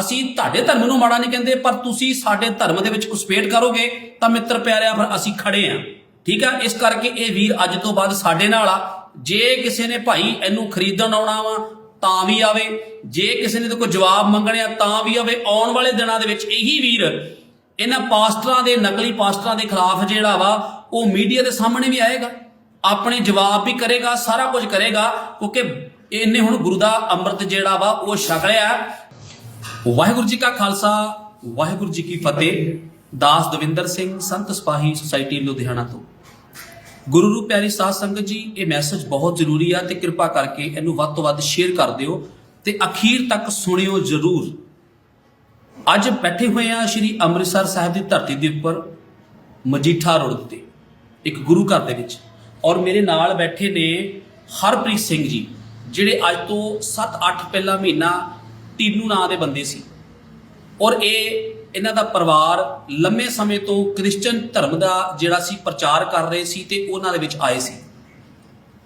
ਅਸੀਂ ਤੁਹਾਡੇ ਧਰਮ ਨੂੰ ਮਾੜਾ ਨਹੀਂ ਕਹਿੰਦੇ, ਪਰ ਤੁਸੀਂ ਸਾਡੇ ਧਰਮ ਦੇ ਵਿੱਚ ਘੁਸਪੇਟ ਕਰੋਗੇ, ਤਾਂ ਮਿੱਤਰ ਪਿਆਰਿਆ ਫਿਰ ਅਸੀਂ ਖੜੇ ਆ। ਠੀਕ ਆ? ਇਸ ਕਰਕੇ ਇਹ ਵੀਰ ਅੱਜ ਤੋਂ ਬਾਅਦ ਸਾਡੇ ਨਾਲ ਆ। ਜੇ ਕਿਸੇ ਨੇ ਭਾਈ ਇਹਨੂੰ ਖਰੀਦਣ ਆਉਣਾ ਵਾ, ਤਾਂ ਵੀ ਆਵੇ। ਜੇ ਕਿਸੇ ਨੇ ਤੇ ਕੋਈ ਜਵਾਬ ਮੰਗਣਿਆ ਤਾਂ ਵੀ ਆਵੇ। ਆਉਣ ਵਾਲੇ ਦਿਨਾਂ ਦੇ ਵਿੱਚ ਇਹੀ ਵੀਰ, ਇਹਨਾਂ ਪਾਸਟਰਾਂ ਦੇ, ਨਕਲੀ ਪਾਸਟਰਾਂ ਦੇ ਖਿਲਾਫ ਜਿਹੜਾ ਵਾ, ਉਹ ਮੀਡੀਆ ਦੇ ਸਾਹਮਣੇ ਵੀ ਆਏਗਾ। ਆਪਣੇ ਜਵਾਬ ਵੀ ਕਰੇਗਾ, ਸਾਰਾ ਕੁਝ ਕਰੇਗਾ, ਕਿਉਂਕਿ ਇਹਨੇ ਹੁਣ ਗੁਰੂ ਦਾ ਅੰਮ੍ਰਿਤ ਜਿਹੜਾ ਵਾ, ਉਹ ਛਕ ਲਿਆ। ਵਾਹਿਗੁਰੂ ਜੀ ਕਾ ਖਾਲਸਾ, ਵਾਹਿਗੁਰੂ ਜੀ ਕੀ ਫਤਿਹ। ਦਾਸ ਦਵਿੰਦਰ ਸਿੰਘ, ਸੰਤ ਸਪਾਹੀ ਸੁਸਾਇਟੀ ਲੁਧਿਆਣਾ ਤੋਂ। ਗੁਰੂ ਰੂਪ ਪਿਆਰੀ ਸਾਧ ਸੰਗਤ ਜੀ, ਇਹ ਮੈਸੇਜ ਬਹੁਤ ਜ਼ਰੂਰੀ ਆ ਤੇ ਕਿਰਪਾ ਕਰਕੇ ਇਹਨੂੰ ਵੱਧ ਤੋਂ ਵੱਧ ਸ਼ੇਅਰ ਕਰ ਦਿਓ ਤੇ ਅਖੀਰ ਤੱਕ ਸੁਣਿਓ ਜ਼ਰੂਰ। ਅੱਜ ਬੈਠੇ ਹੋਏ ਆ ਸ਼੍ਰੀ ਅੰਮ੍ਰਿਤਸਰ ਸਾਹਿਬ ਦੀ ਧਰਤੀ ਦੇ ਉੱਪਰ, ਮਜੀਠਾ ਰੋਡ ਤੇ, ਇੱਕ ਗੁਰੂ ਘਰ ਦੇ ਵਿੱਚ। ਔਰ ਮੇਰੇ ਨਾਲ ਬੈਠੇ ਨੇ ਹਰਪ੍ਰੀਤ ਸਿੰਘ ਜੀ, ਜਿਹੜੇ ਅੱਜ ਤੋਂ 7-8 ਪਹਿਲਾ ਮਹੀਨਾ ਟੀਨੂ ਨਾਂ ਦੇ ਬੰਦੇ ਸੀ। ਔਰ ਇਹ ਇਹਨਾਂ ਦਾ ਪਰਿਵਾਰ ਲੰਮੇ ਸਮੇਂ ਤੋਂ ਕ੍ਰਿਸਚੀਅਨ ਧਰਮ ਦਾ ਜਿਹੜਾ ਸੀ ਪ੍ਰਚਾਰ ਕਰ ਰਹੇ ਸੀ ਤੇ ਉਹਨਾਂ ਦੇ ਵਿੱਚ ਆਏ ਸੀ।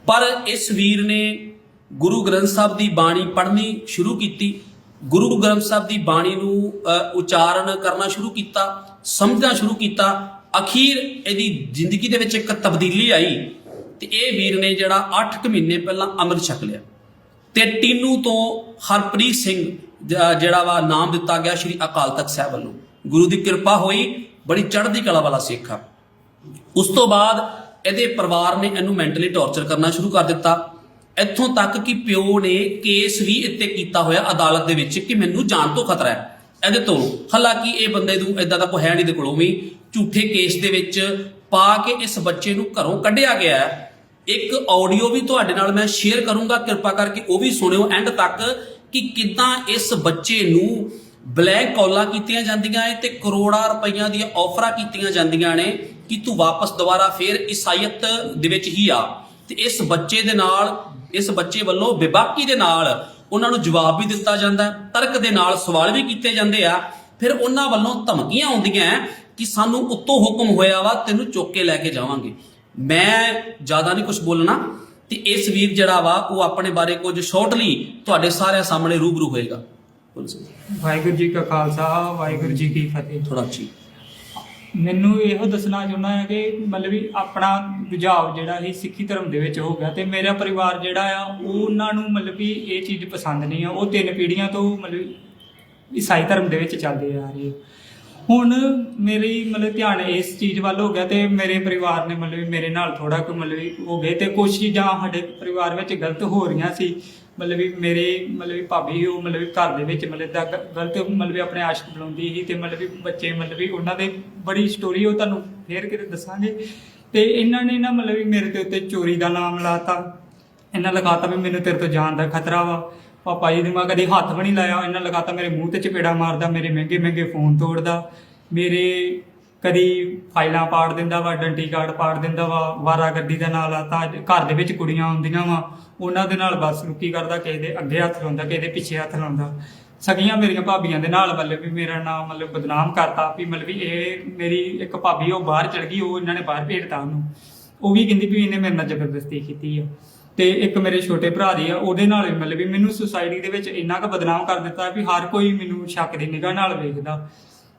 ਪਰ ਇਸ ਵੀਰ ਨੇ ਗੁਰੂ ਗ੍ਰੰਥ ਸਾਹਿਬ ਦੀ ਬਾਣੀ ਪੜ੍ਹਨੀ ਸ਼ੁਰੂ ਕੀਤੀ। ਗੁਰੂ ਗ੍ਰੰਥ ਸਾਹਿਬ ਦੀ ਬਾਣੀ ਨੂੰ ਅ, ਉਚਾਰਨ ਕਰਨਾ ਸ਼ੁਰੂ ਕੀਤਾ ਸਮਝਣਾ ਸ਼ੁਰੂ ਕੀਤਾ। ਅਖੀਰ ਇਹਦੀ ਜ਼ਿੰਦਗੀ ਦੇ ਵਿੱਚ ਇੱਕ ਤਬਦੀਲੀ ਆਈ ਤੇ ਇਹ ਵੀਰ ਨੇ ਜਿਹੜਾ 8 ਕੁ ਮਹੀਨੇ ਪਹਿਲਾਂ ਅੰਮ੍ਰਿਤ ਛਕ ਲਿਆ। ਤੇ ਟੀਨੂ ਤੋਂ ਹਰਪ੍ਰੀਤ ਸਿੰਘ ਜਿਹੜਾ ਵਾ ਨਾਮ ਦਿੱਤਾ ਗਿਆ ਸ਼੍ਰੀ ਅਕਾਲ ਤਖਤ ਸਾਹਿਬ ਵੱਲੋਂ। ਗੁਰੂ ਦੀ ਕਿਰਪਾ ਹੋਈ, ਬੜੀ ਚੜ੍ਹਦੀ ਕਲਾ ਵਾਲਾ ਸਿੱਖ ਆ। ਉਸ ਤੋਂ ਬਾਅਦ ਇਹਦੇ ਪਰਿਵਾਰ ਨੇ ਇਹਨੂੰ ਮੈਂਟਲੀ ਟੌਰਚਰ ਕਰਨਾ ਸ਼ੁਰੂ ਕਰ ਦਿੱਤਾ। ਇੱਥੋਂ ਤੱਕ ਕਿ ਪਿਓ ਨੇ ਕੇਸ ਵੀ ਇੱਥੇ ਕੀਤਾ ਹੋਇਆ ਅਦਾਲਤ ਦੇ ਵਿੱਚ ਕਿ ਮੈਨੂੰ ਜਾਨ ਤੋਂ ਖਤਰਾ ਹੈ। ਇਹਦੇ ਤੋਂ ਹਾਲਾਂਕਿ ਇਹ ਬੰਦੇ ਨੂੰ ਇਦਾਂ ਦਾ ਕੋਈ ਹੈ ਨਹੀਂ ਦੇ ਕੋਲੋਂ ਵੀ ਝੂਠੇ ਕੇਸ ਦੇ ਵਿੱਚ ਪਾ ਕੇ ਇਸ ਬੱਚੇ ਨੂੰ ਘਰੋਂ ਕੱਢਿਆ ਗਿਆ ਹੈ। ਇੱਕ ਆਡੀਓ ਵੀ ਤੁਹਾਡੇ ਨਾਲ ਮੈਂ ਸ਼ੇਅਰ ਕਰੂੰਗਾ, ਕਿਰਪਾ ਕਰਕੇ ਉਹ ਵੀ ਸੁਣਿਓ। ਐਂਡ ਤੱਕ ਕਿ ਕਿਦਾਂ ਇਸ ਬੱਚੇ ਨੂੰ ਬਲੈਕ ਕਾਲਾਂ ਕੀਤੀਆਂ ਜਾਂਦੀਆਂ ਏ ਤੇ ਕਰੋੜਾਂ ਰੁਪਈਆਂ ਦੀਆਂ ਆਫਰਾਂ ਕੀਤੀਆਂ ਜਾਂਦੀਆਂ ਨੇ ਕਿ ਤੂੰ ਵਾਪਸ ਦੁਬਾਰਾ ਫੇਰ ਈਸਾਈਅਤ ਦੇ ਵਿੱਚ ਹੀ ਆ। ਤੇ ਇਸ ਬੱਚੇ ਦੇ ਨਾਲ, ਇਸ ਬੱਚੇ ਵੱਲੋਂ ਬੇਬਾਕੀ ਦੇ ਨਾਲ ਉਹਨਾਂ ਨੂੰ ਜਵਾਬ ਵੀ ਦਿੱਤਾ ਜਾਂਦਾ ਤਰਕ ਦੇ ਨਾਲ ਸਵਾਲ ਵੀ ਕੀਤੇ ਜਾਂਦੇ ਆ। ਫਿਰ ਉਹਨਾਂ ਵੱਲੋਂ ਧਮਕੀਆਂ ਆਉਂਦੀਆਂ ਹੈ ਕਿ ਸਾਨੂੰ ਉੱਤੋਂ ਹੁਕਮ ਹੋਇਆ ਵਾ, ਤੈਨੂੰ ਚੁੱਕ ਕੇ ਲੈ ਕੇ ਜਾਵਾਂਗੇ। ਮੈਂ ਜ਼ਿਆਦਾ ਨਹੀਂ ਕੁਝ ਬੋਲਣਾ ਤੇ ਇਸ ਵੀਰ ਜਿਹੜਾ ਵਾ ਉਹ ਆਪਣੇ ਬਾਰੇ ਕੁਝ ਸ਼ਾਰਟਲੀ ਤੁਹਾਡੇ ਸਾਰਿਆਂ ਸਾਹਮਣੇ ਰੂਬਰੂ ਹੋਏਗਾ। ਵਾਹਿਗੁਰੂ ਜੀ ਕਾ ਖਾਲਸਾ ਵਾਹਿਗੁਰੂ ਜੀ ਕੀ ਫਤਿਹ। ਥੋੜਾ ਅੱਛੀ। ਮੈਨੂੰ ਇਹੋ ਦੱਸਣਾ ਚਾਹੁੰਦਾ ਹੈ ਕਿ ਮਤਲਬ ਵੀ ਆਪਣਾ ਰੁਝਾਵ ਜਿਹੜਾ ਸੀ ਸਿੱਖੀ ਧਰਮ ਦੇ ਵਿੱਚ ਹੋ ਗਿਆ ਤੇ ਮੇਰਾ ਪਰਿਵਾਰ ਜਿਹੜਾ ਆ ਉਹ ਉਹਨਾਂ ਨੂੰ ਮਤਲਬ ਵੀ ਇਹ ਚੀਜ਼ ਪਸੰਦ ਨਹੀਂ ਆ। ਉਹ ਤਿੰਨ ਪੀੜ੍ਹੀਆਂ ਤੋਂ ਮਤਲਬ ਈਸਾਈ ਧਰਮ ਦੇ ਵਿੱਚ ਚੱਲਦੇ ਆ ਰਹੇ ਹੁਣ ਮੇਰੀ ਮਤਲਬ ਧਿਆਨ ਇਸ ਚੀਜ਼ ਵੱਲ ਹੋ ਗਿਆ ਤੇ ਮੇਰੇ ਪਰਿਵਾਰ ਨੇ ਮਤਲਬ ਵੀ ਮੇਰੇ ਨਾਲ ਥੋੜਾ ਕੁ ਮਤਲਬ ਵੀ ਹੋ ਗਏ ਤੇ ਕੁਝ ਚੀਜ਼ਾਂ ਸਾਡੇ ਪਰਿਵਾਰ ਵਿੱਚ ਗਲਤ ਹੋ ਰਹੀਆਂ ਸੀ। ਮਤਲਬ ਵੀ ਮੇਰੇ ਮਤਲਬ ਵੀ ਭਾਬੀ ਉਹ ਮਤਲਬ ਵੀ ਘਰ ਦੇ ਵਿੱਚ ਮਤਲਬ ਦਾ ਗਲਤ ਮਤਲਬ ਵੀ ਆਪਣੇ ਆਸ਼ਕ ਬਣਾਉਂਦੀ ਸੀ ਤੇ ਮਤਲਬ ਵੀ ਬੱਚੇ ਮਤਲਬ ਵੀ ਉਹਨਾਂ ਦੇ ਬੜੀ ਸਟੋਰੀ ਉਹ ਤੁਹਾਨੂੰ ਫੇਰ ਕਿਤੇ ਦੱਸਾਂਗੇ। ਤੇ ਇਹਨਾਂ ਨੇ ਨਾ ਮਤਲਬ ਵੀ ਮੇਰੇ ਤੇ ਉੱਤੇ ਚੋਰੀ ਦਾ ਨਾਮ ਲਾਤਾ। ਇਹਨਾਂ ਲਗਾਤਾ ਵੀ ਮੈਨੂੰ ਤੇਰੇ ਤੋਂ ਜਾਨ ਦਾ ਖਤਰਾ ਵਾ। ਪਾਪਾ ਜੀ ਨੇ ਮੈਂ ਕਦੇ ਹੱਥ ਵੀ ਨਹੀਂ ਲਾਇਆ ਇਹਨਾਂ ਲਗਾਤਾ ਮੇਰੇ ਮੂੰਹ ਤੇ ਚਪੇੜਾ ਮਾਰਦਾ, ਮੇਰੇ ਮਹਿੰਗੇ ਮਹਿੰਗੇ ਫੋਨ ਤੋੜਦਾ, ਮੇਰੇ ਕਦੀ ਫਾਈਲਾਂ ਪਾੜ ਦਿੰਦਾ ਵਾ ਆਇਡੈਂਟੀ ਕਾਰਡ ਪਾੜ ਦਿੰਦਾ ਵਾ ਵਾਰਾ ਗੱਡੀ ਦਾ ਨਾਲ ਤਾਂ ਘਰ ਦੇ ਵਿੱਚ ਕੁੜੀਆਂ ਆਉਂਦੀਆਂ ਵਾ, ਉਹਨਾਂ ਦੇ ਨਾਲ ਬਸ ਕੀ ਕਰਦਾ, ਕਿਸੇ ਦੇ ਅੱਗੇ ਹੱਥ ਲਾਉਂਦਾ, ਕਿਸੇ ਦੇ ਪਿੱਛੇ ਹੱਥ ਲਾਉਂਦਾ। ਸਗੀਆਂ ਮੇਰੀਆਂ ਭਾਬੀਆਂ ਦੇ ਨਾਲ ਮਤਲਬ ਵੀ ਮੇਰਾ ਨਾਮ ਮਤਲਬ ਬਦਨਾਮ ਕਰਤਾ, ਵੀ ਮਤਲਬ ਵੀ ਇਹ ਮੇਰੀ ਇੱਕ ਭਾਬੀ ਉਹ ਬਾਹਰ ਚੜ ਗਈ, ਉਹ ਇਹਨਾਂ ਨੇ ਬਾਹਰ ਭੇਜਤਾ ਉਹਨੂੰ। ਉਹ ਵੀ ਕਹਿੰਦੀ ਵੀ ਇਹਨੇ ਮੇਰੇ ਨਾਲ ਜ਼ਬਰਦਸਤੀ ਕੀਤੀ ਆ। ਤੇ ਇੱਕ ਮੇਰੇ ਛੋਟੇ ਭਰਾ ਦੀ ਆ, ਉਹਦੇ ਨਾਲ ਵੀ ਮਤਲਬ ਵੀ ਮੈਨੂੰ ਸੁਸਾਇਟੀ ਦੇ ਵਿੱਚ ਇੰਨਾ ਕੁ ਬਦਨਾਮ ਕਰ ਦਿੱਤਾ ਵੀ ਹਰ ਕੋਈ ਮੈਨੂੰ ਸ਼ੱਕ ਦੀ ਨਿਗਾਹ ਨਾਲ ਵੇਖਦਾ।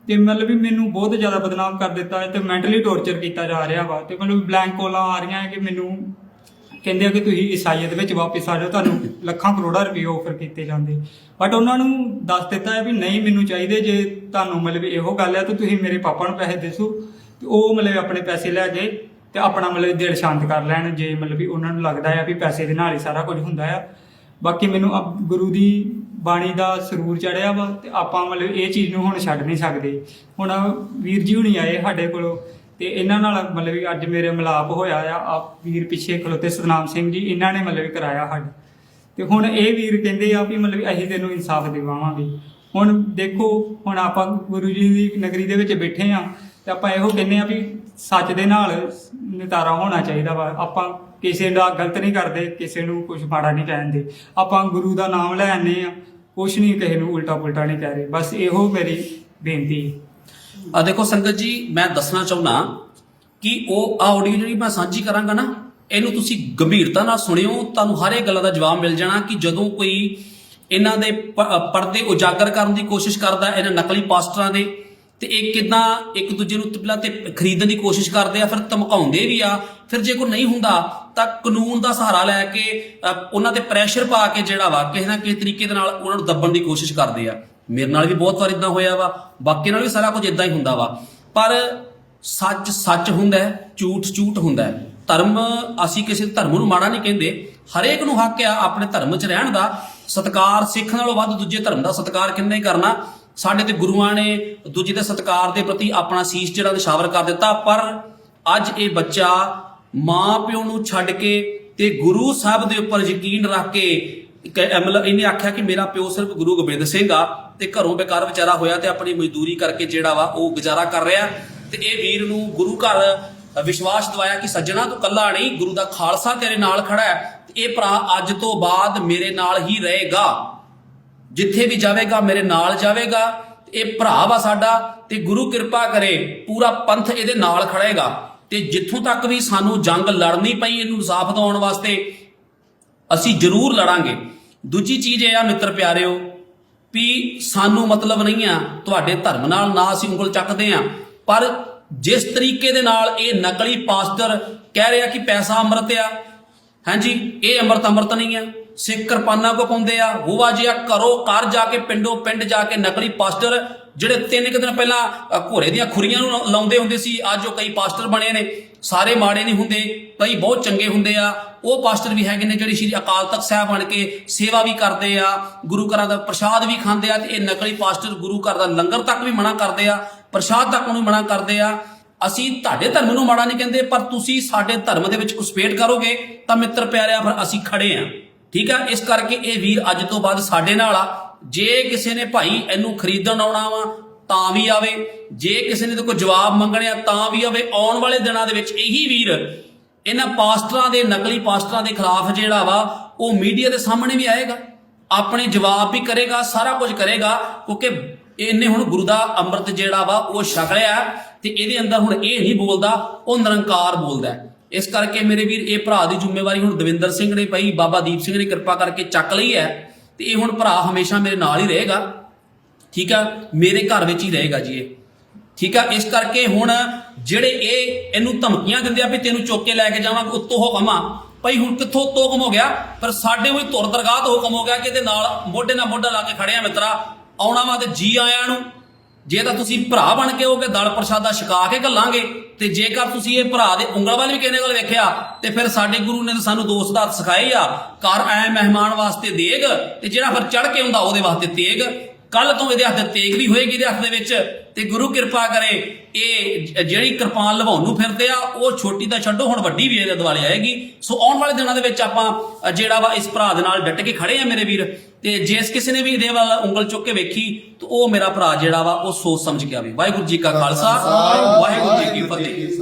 ਤੇ ਮਤਲਬ ਵੀ ਮੈਨੂੰ ਬਹੁਤ ਜ਼ਿਆਦਾ ਬਦਨਾਮ ਕਰ ਦਿੱਤਾ ਹੈ ਤੇ ਮੈਂਟਲੀ ਟੌਰਚਰ ਕੀਤਾ ਜਾ ਰਿਹਾ ਵਾ। ਤੇ ਮਤਲਬ ਬਲੈਂਕ ਕੋਲਾਂ ਆ ਰਹੀਆਂ ਕਿ ਮੈਨੂੰ ਕਹਿੰਦੇ ਆ ਕਿ ਤੁਸੀਂ ਈਸਾਈਅਤ ਵਿੱਚ ਵਾਪਸ ਆ ਜਾਓ, ਤੁਹਾਨੂੰ ਲੱਖਾਂ ਕਰੋੜਾਂ ਰੁਪਏ ਆਫਰ ਕੀਤੇ ਜਾਂਦੇ। ਬਟ ਉਹਨਾਂ ਨੂੰ ਦੱਸ ਦਿੱਤਾ ਹੈ ਵੀ ਨਹੀਂ ਮੈਨੂੰ ਚਾਹੀਦੇ, ਜੇ ਤੁਹਾਨੂੰ ਮਤਲਬ ਇਹੋ ਗੱਲ ਹੈ ਤਾਂ ਤੁਸੀਂ ਮੇਰੇ ਪਾਪਾ ਨੂੰ ਪੈਸੇ ਦੇਸੋ। ਤੇ ਉਹ ਮਤਲਬ ਆਪਣੇ ਪੈਸੇ ਲੈ ਕੇ ਤੇ ਆਪਣਾ ਮਤਲਬ ਦਿਲ ਸ਼ਾਂਤ ਕਰ ਲੈਣ, ਜੇ ਮਤਲਬ ਵੀ ਉਹਨਾਂ ਨੂੰ ਲੱਗਦਾ ਆ ਵੀ ਪੈਸੇ ਦੇ ਨਾਲ ਹੀ ਸਾਰਾ ਕੁਝ ਹੁੰਦਾ ਆ। ਬਾਕੀ ਮੈਨੂੰ ਅਬ ਗੁਰੂ ਦੀ ਬਾਣੀ ਦਾ ਸਰੂਰ ਚੜਿਆ ਵਾ ਤੇ ਆਪਾਂ ਮਤਲਬ ਇਹ ਚੀਜ਼ ਨੂੰ ਹੁਣ ਛੱਡ ਨਹੀਂ ਸਕਦੇ। ਹੁਣ ਵੀਰ ਜੀ ਹੁਣੀ ਆਏ ਸਾਡੇ ਕੋਲੋਂ ਤੇ ਇਹਨਾਂ ਨਾਲ ਮਤਲਬ ਵੀ ਅੱਜ ਮੇਰੇ ਮਿਲਾਪ ਹੋਇਆ ਆ ਆ ਵੀਰ ਪਿੱਛੇ ਖਲੋਤੇ ਸਤਨਾਮ ਸਿੰਘ ਜੀ, ਇਹਨਾਂ ਨੇ ਮਤਲਬ ਵੀ ਕਰਾਇਆ ਸਾਡਾ ਤੇ ਹੁਣ ਇਹ ਵੀਰ ਕਹਿੰਦੇ ਆ ਵੀ ਮਤਲਬ ਅਸੀਂ ਤੈਨੂੰ ਇਨਸਾਫ ਦਿਵਾਵਾਂਗੇ। ਹੁਣ ਦੇਖੋ, ਹੁਣ ਆਪਾਂ ਗੁਰੂ ਜੀ ਦੀ ਨਗਰੀ ਦੇ ਵਿੱਚ ਬੈਠੇ ਆ, ਤੇ ਆਪਾਂ ਇਹੋ ਕਹਿੰਦੇ ਆ ਵੀ ਸੱਚ ਦੇ ਨਾਲ ਨਿਤਾਰਾ ਹੋਣਾ ਚਾਹੀਦਾ ਵਾ। ਆਪਾਂ ਕਿਸੇ ਦਾ ਗਲਤ ਨਹੀਂ ਕਰਦੇ, ਕਿਸੇ ਨੂੰ ਕੁਝ ਮਾੜਾ ਨਹੀਂ ਕਹਿੰਦੇ ਆਪਾਂ ਗੁਰੂ ਦਾ ਨਾਮ ਲੈ ਆਨੇ ਆ ਕੁਛ ਨਹੀਂ ਕਿਸੇ ਨੂੰ ਉਲਟਾ ਪੁਲਟਾ ਨਹੀਂ ਕਹਿ ਰਹੇ। ਬਸ ਇਹੋ ਮੇਰੀ ਬੇਨਤੀ ਆ ਦੇਖੋ ਸੰਗਤ ਜੀ, ਮੈਂ ਦੱਸਣਾ ਚਾਹੁੰਦਾ ਕਿ ਉਹ ਆਡੀਓ ਜਿਹੜੀ ਮੈਂ ਸਾਂਝੀ ਕਰਾਂਗਾ ਨਾ, ਇਹਨੂੰ ਤੁਸੀਂ ਗੰਭੀਰਤਾ ਨਾਲ ਸੁਣਿਓ, ਤੁਹਾਨੂੰ ਹਰ ਇੱਕ ਗੱਲਾਂ ਦਾ ਜਵਾਬ ਮਿਲ ਜਾਣਾ ਕਿ ਜਦੋਂ ਕੋਈ ਇਹਨਾਂ ਦੇ ਪ- ਪਰਦੇ ਉਜਾਗਰ ਕਰਨ ਦੀ ਕੋਸ਼ਿਸ਼ ਕਰਦਾ, ਇਹਨਾਂ ਨਕਲੀ ਪਾਸਟਰਾਂ ਦੇ ਤੇ ਇਹ ਕਿਦਾਂ ਇੱਕ ਦੂਜੇ ਨੂੰ ਪਹਿਲਾਂ ਤੇ ਖਰੀਦਣ ਦੀ ਕੋਸ਼ਿਸ਼ ਕਰਦੇ ਆ, ਫਿਰ ਧਮਕਾਉਂਦੇ ਵੀ ਆ। ਫਿਰ ਜੇ ਕੋਈ ਨਹੀਂ ਹੁੰਦਾ, ਤਾਂ ਕਾਨੂੰਨ ਦਾ ਸਹਾਰਾ ਲੈ ਕੇ ਉਹਨਾਂ ਤੇ ਪ੍ਰੈਸ਼ਰ ਪਾ ਕੇ ਜਿਹੜਾ ਵਾ, ਕਿਸੇ ਨਾ ਕਿਸੇ ਤਰੀਕੇ ਦੇ ਨਾਲ ਉਹਨਾਂ ਨੂੰ ਦੱਬਣ ਦੀ ਕੋਸ਼ਿਸ਼ ਕਰਦੇ ਆ। ਮੇਰੇ ਨਾਲ ਵੀ ਬਹੁਤ ਵਾਰ ਇਦਾਂ ਹੋਇਆ ਵਾ ਬਾਕੀ ਨਾਲ ਵੀ ਸਾਰਾ ਕੁਝ ਇਦਾਂ ਹੀ ਹੁੰਦਾ ਵਾ। ਪਰ ਸੱਚ ਸੱਚ ਹੁੰਦਾ ਹੈ, ਝੂਠ ਝੂਠ ਹੁੰਦਾ ਹੈ। ਧਰਮ, ਅਸੀਂ ਕਿਸੇ ਧਰਮ ਨੂੰ ਮਾੜਾ ਨਹੀਂ ਕਹਿੰਦੇ। ਹਰੇਕ ਨੂੰ ਹੱਕ ਆ ਆਪਣੇ ਧਰਮ 'ਚ ਰਹਿਣ ਦਾ। ਸਤਕਾਰ ਸਿੱਖ ਨਾਲੋਂ ਵੱਧ ਦੂਜੇ ਧਰਮ ਦਾ ਸਤਕਾਰ ਕਿੰਨੇ ਕਰਨਾ। ਸਾਡੇ ਤੇ ਗੁਰੂਆਂ ਨੇ ਦੂਜੇ ਦੇ ਸਤਕਾਰ ਦੇ ਪ੍ਰਤੀ ਆਪਣਾ ਸੀਸ ਜਿਹੜਾ ਨਿਸ਼ਾਵਰ ਕਰ ਦਿੱਤਾ, ਪਰ ਅੱਜ ਇਹ ਬੱਚਾ ਮਾਂ ਪਿਓ ਨੂੰ ਛੱਡ ਕੇ ਤੇ ਗੁਰੂ ਸਾਹਿਬ ਦੇ ਉੱਪਰ ਯਕੀਨ ਰੱਖ ਕੇ ਮਤਲਬ ਇਹਨੇ ਆਖਿਆ ਕਿ ਮੇਰਾ ਪਿਓ ਸਿਰਫ ਗੁਰੂ ਗੋਬਿੰਦ ਸਿੰਘ ਆ ਤੇ ਘਰੋਂ ਬੇਕਾਰ ਵਿਚਾਰਾ ਹੋਇਆ ਤੇ ਆਪਣੀ ਮਜ਼ਦੂਰੀ ਕਰਕੇ ਜਿਹੜਾ ਵਾ ਉਹ ਗੁਜ਼ਾਰਾ ਕਰ ਰਿਹਾ। ਤੇ ਇਹ ਵੀਰ ਨੂੰ ਗੁਰੂ ਘਰ ਵਿਸ਼ਵਾਸ ਦਵਾਇਆ ਕਿ ਸੱਜਣਾ ਤੂੰ ਕੱਲਾ ਨਹੀਂ, ਗੁਰੂ ਦਾ ਖਾਲਸਾ ਤੇਰੇ ਨਾਲ ਖੜਾ ਹੈ ਇਹ ਭਰਾ ਅੱਜ ਤੋਂ ਬਾਅਦ ਮੇਰੇ ਨਾਲ ਹੀ ਰਹੇਗਾ। ਜਿੱਥੇ ਵੀ ਜਾਵੇਗਾ, ਮੇਰੇ ਨਾਲ ਜਾਵੇਗਾ, ਇਹ ਭਰਾ ਵਾ ਸਾਡਾ, ਤੇ ਗੁਰੂ ਕਿਰਪਾ ਕਰੇ, ਪੂਰਾ ਪੰਥ ਇਹਦੇ ਨਾਲ ਖੜੇਗਾ। ਤੇ ਜਿੱਥੋਂ ਤੱਕ ਵੀ ਸਾਨੂੰ ਜੰਗ ਲੜਨੀ ਪਈ, ਇਹਨੂੰ ਇਨਸਾਫ ਦਿਵਾਉਣ ਵਾਸਤੇ, ਅਸੀਂ ਜ਼ਰੂਰ ਲੜਾਂਗੇ। ਦੂਜੀ ਚੀਜ਼ ਇਹ ਆ, ਮਿੱਤਰ ਪਿਆਰਿਓ, ਵੀ ਸਾਨੂੰ ਮਤਲਬ ਨਹੀਂ ਆ, ਤੁਹਾਡੇ ਧਰਮ ਨਾਲ ਨਾ ਅਸੀਂ ਉਂਗਲ ਚੱਕਦੇ ਆ, ਪਰ ਜਿਸ ਤਰੀਕੇ ਦੇ ਨਾਲ ਇਹ ਨਕਲੀ ਪਾਸਟਰ ਕਹਿ ਰਿਹਾ ਕਿ ਪੈਸਾ ਅੰਮ੍ਰਿਤ ਆ ਹਾਂਜੀ ਇਹ ਅੰਮ੍ਰਿਤ ਅੰਮ੍ਰਿਤ ਨਹੀਂ ਆ। ਸਿੱਖ ਕਿਰਪਾਨਾਂ ਕੋ ਪਾਉਂਦੇ ਆ ਹੋਵਾ ਜਿਹਾ ਘਰੋਂ ਘਰ ਜਾ ਕੇ ਪਿੰਡੋਂ ਪਿੰਡ ਜਾ ਕੇ ਨਕਲੀ ਪਾਸਟਰ, ਜਿਹੜੇ ਤਿੰਨ ਕੁ ਦਿਨ ਪਹਿਲਾਂ ਘੋੜੇ ਦੀਆਂ ਖੁਰੀਆਂ ਨੂੰ ਲਾਉਂਦੇ ਹੁੰਦੇ ਸੀ, ਅੱਜ ਉਹ ਕਈ ਪਾਸਟਰ ਬਣੇ ਨੇ, ਸਾਰੇ ਮਾੜੇ ਨਹੀਂ ਹੁੰਦੇ, ਕਈ ਬਹੁਤ ਚੰਗੇ ਹੁੰਦੇ ਆ, ਉਹ ਪਾਸਟਰ ਵੀ ਹੈਗੇ ਨੇ ਜਿਹੜੇ ਸ਼੍ਰੀ ਅਕਾਲ ਤਖਤ ਸਾਹਿਬ ਬਣ ਕੇ ਸੇਵਾ ਵੀ ਕਰਦੇ ਆ, ਗੁਰੂ ਘਰਾਂ ਦਾ ਪ੍ਰਸ਼ਾਦ ਵੀ ਖਾਂਦੇ ਆ, ਤੇ ਇਹ ਨਕਲੀ ਪਾਸਟਰ ਗੁਰੂ ਘਰ ਦਾ ਲੰਗਰ ਤੱਕ ਵੀ ਮਨਾ ਕਰਦੇ ਆ, ਪ੍ਰਸ਼ਾਦ ਤੱਕ ਨੂੰ ਮਨਾ ਕਰਦੇ ਆ। ਅਸੀਂ ਤੁਹਾਡੇ ਧਰਮ ਨੂੰ ਮਾੜਾ ਨਹੀਂ ਕਹਿੰਦੇ, ਪਰ ਤੁਸੀਂ ਸਾਡੇ ਧਰਮ ਦੇ ਵਿੱਚ ਘੁਸਪੇਟ ਕਰੋਗੇ, ਤਾਂ ਮਿੱਤਰ ਪਿਆਰਿਆ, ਫਿਰ ਅਸੀਂ ਖੜੇ ਆ। ਠੀਕ ਆ? ਇਸ ਕਰਕੇ ਇਹ ਵੀਰ ਅੱਜ ਤੋਂ ਬਾਅਦ ਸਾਡੇ ਨਾਲ ਆ। ਜੇ ਕਿਸੇ ਨੇ ਭਾਈ ਇਹਨੂੰ ਖਰੀਦਣ ਆਉਣਾ ਵਾ, ਤਾਂ ਵੀ ਆਵੇ। ਜੇ ਕਿਸੇ ਨੇ ਤੇ ਕੋਈ ਜਵਾਬ ਮੰਗਣਿਆ, ਤਾਂ ਵੀ ਆਵੇ। ਆਉਣ ਵਾਲੇ ਦਿਨਾਂ ਦੇ ਵਿੱਚ ਇਹੀ ਵੀਰ, ਇਹਨਾਂ ਪਾਸਟਰਾਂ ਦੇ, ਨਕਲੀ ਪਾਸਟਰਾਂ ਦੇ ਖਿਲਾਫ ਜਿਹੜਾ ਵਾ, ਉਹ ਮੀਡੀਆ ਦੇ ਸਾਹਮਣੇ ਵੀ ਆਏਗਾ। ਆਪਣੇ ਜਵਾਬ ਵੀ ਕਰੇਗਾ, ਸਾਰਾ ਕੁਝ ਕਰੇਗਾ, ਕਿਉਂਕਿ ਇਹਨੇ ਹੁਣ ਗੁਰੂ ਦਾ ਅੰਮ੍ਰਿਤ ਜਿਹੜਾ ਵਾ, ਉਹ ਛਕ ਲਿਆ। ਤੇ ਇਹਦੇ ਅੰਦਰ ਹੁਣ ਇਹ ਨਹੀਂ ਬੋਲਦਾ, ਉਹ ਨਿਰੰਕਾਰ ਬੋਲਦਾ ਇਸ ਕਰਕੇ ਮੇਰੇ ਵੀਰ, ਇਹ ਭਰਾ ਦੀ ਜ਼ਿੰਮੇਵਾਰੀ ਹੁਣ ਦਵਿੰਦਰ ਸਿੰਘ ਨੇ ਪਈ, ਬਾਬਾ ਦੀਪ ਸਿੰਘ ਨੇ ਕਿਰਪਾ ਕਰਕੇ ਚੱਕ ਲਈ ਹੈ ਤੇ ਇਹ ਹੁਣ ਭਰਾ ਹਮੇਸ਼ਾ ਮੇਰੇ ਨਾਲ ਹੀ ਰਹੇਗਾ। ਠੀਕ ਆ? ਮੇਰੇ ਘਰ ਵਿੱਚ ਹੀ ਰਹੇਗਾ ਜੀ ਇਹ। ਠੀਕ ਆ? ਇਸ ਕਰਕੇ ਹੁਣ ਜਿਹੜੇ ਇਹ ਇਹਨੂੰ ਧਮਕੀਆਂ ਦਿੰਦੇ ਆ ਵੀ ਤੈਨੂੰ ਚੁੱਕ ਕੇ ਲੈ ਕੇ ਜਾਵਾਂਗੇ, ਉੱਤੋਂ ਹੁਕਮ ਆ ਭਈ ਹੁਣ ਕਿੱਥੋਂ ਉੱਤੋਂ ਹੁਕਮ ਹੋ ਗਿਆ? ਪਰ ਸਾਡੇ ਵੀ ਧੁਰ ਦਰਗਾਹ ਤੋਂ ਹੁਕਮ ਹੋ ਗਿਆ ਕਿ ਇਹਦੇ ਨਾਲ ਮੋਢੇ ਨਾਲ ਮੋਢਾ ਲਾ ਕੇ ਖੜਿਆ ਆ ਮਿੱਤਰਾ। ਆਉਣਾ ਵਾ ਤੇ ਜੀ ਆਇਆਂ ਨੂੰ। ਜੇ ਤਾਂ ਤੁਸੀਂ ਭਰਾ ਬਣ ਕੇ ਹੋਗੇ, ਦਲ ਪ੍ਰਸ਼ਾਦਾ ਛਕਾ ਕੇ ਘੱਲਾਂਗੇ, ਤੇ ਜੇਕਰ ਤੁਸੀਂ ਇਹ ਭਰਾ ਦੇ ਉਂਗਲ ਵੱਲ ਵੀ ਕਿਹਨੇ ਕੋਲ ਵੇਖਿਆ, ਤੇ ਫਿਰ ਸਾਡੇ ਗੁਰੂ ਨੇ ਸਾਨੂੰ ਦੋਸਤ ਦਾ ਸਿਖਾਏ ਆ, ਘਰ ਐ ਮਹਿਮਾਨ ਵਾਸਤੇ ਦੇਗ, ਤੇ ਜਿਹੜਾ ਫਿਰ ਚੜ ਕੇ ਹੁੰਦਾ ਉਹਦੇ ਵਾਸਤੇ ਤੇਗ। ਕੱਲ ਤੋਂ ਇਹਦੇ ਹੱਥ ਤੇ ਤੇਗ ਵੀ ਹੋਏਗੀ ਇਹਦੇ ਹੱਥ ਦੇ ਵਿੱਚ ਤੇ ਗੁਰੂ ਕਿਰਪਾ ਕਰੇ ਇਹ ਜਿਹੜੀ ਕਿਰਪਾਨ ਲਵਾਉਣ ਨੂੰ ਫਿਰਦੇ ਆ ਉਹ ਛੋਟੀ ਤਾਂ ਛੱਡੋ ਹੁਣ ਵੱਡੀ ਵੀ ਇਹਦੇ ਦੁਆਲੇ ਆਏਗੀ। ਸੋ ਆਉਣ ਵਾਲੇ ਦਿਨਾਂ ਦੇ ਵਿੱਚ ਆਪਾਂ ਜਿਹੜਾ ਵਾ ਇਸ ਭਰਾ ਦੇ ਨਾਲ ਡਟ ਕੇ ਖੜੇ ਆ ਮੇਰੇ ਵੀਰ ਤੇ ਜਿਸ ਕਿਸੇ ਨੇ ਵੀ ਇਹਦੇ ਵੱਲ ਉਂਗਲ ਚੁੱਕ ਕੇ ਵੇਖੀ ਤਾਂ ਉਹ ਮੇਰਾ ਭਰਾ ਜਿਹੜਾ ਵਾ ਉਹ ਸੋਚ ਸਮਝ ਕੇ ਆਵੇ। ਵਾਹਿਗੁਰੂ ਜੀ ਕਾ ਖਾਲਸਾ ਵਾਹਿਗੁਰੂ ਜੀ ਕੀ ਫਤਿਹ।